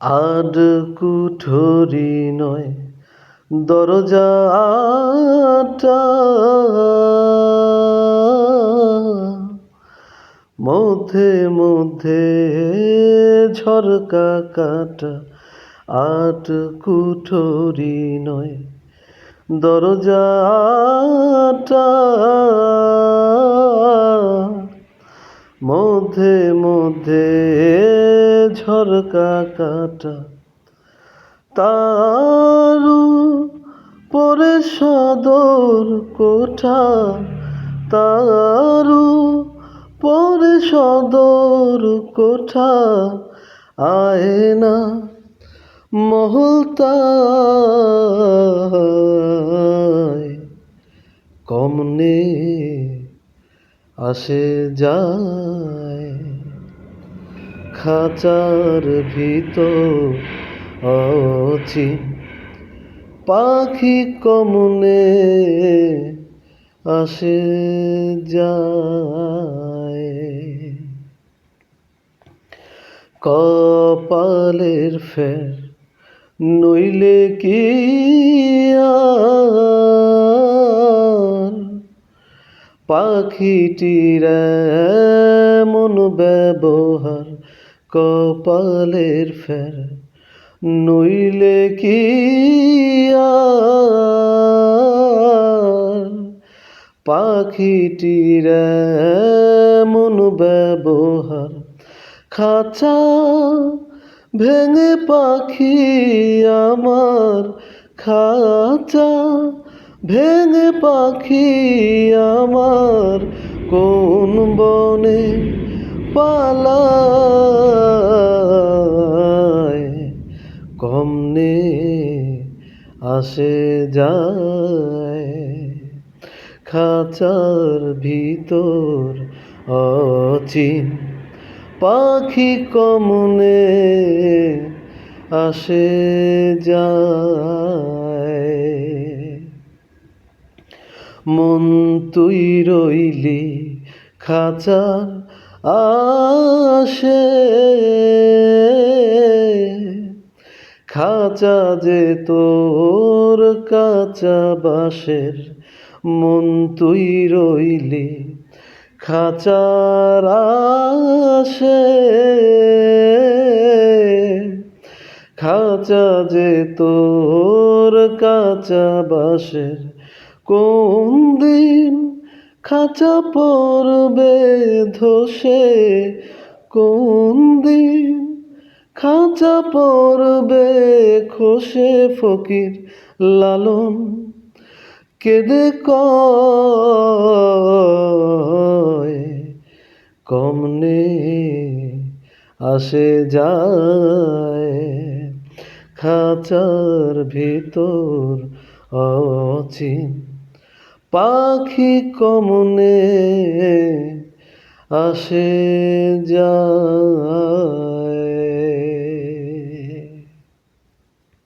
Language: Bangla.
আড কুঠরি নয় দরজাটা মধ্যে মধ্যে ঝরকা কাটা আট কুঠরি নয় দরজাটা মধ্যে মধ্যে ঝরকা কাটা তারু পরে সদর কোঠা তারু পরে সদর কোঠা, আয়না মহলতায় কমনে আসে যায়। খাঁচার ভিতর অচিন পাখি কমনে আসে যায়। কপালের ফের নইলে কি পাখিটির এমন ব্যবহার কপালের ফের নইলে কি পাখিটির এমন ব্যবহার, খাঁচা ভেঙে পাখি আমার, খাঁচা ভেঙে পাখি আমার, কোন বনে পালায় কমনে আসে যায়। খাঁচার ভিতর অচিন পাখি কমনে আসে যায়। মন তুই রইলি, খাঁচার আসে খাঁচা যে তোর কাঁচা বাঁশের মন তুই রইলি, খাঁচার আসে খাঁচা যে তোর কাঁচা বাঁশের কোন দিন খাঁচা পড়বে ধসে, কোন দিন খাঁচা পড়বে খসে ফকির লালন। কেঁদে কমনে আসে যায় খাঁচার ভিতর অচিন। পাখি কমনে আসে যায়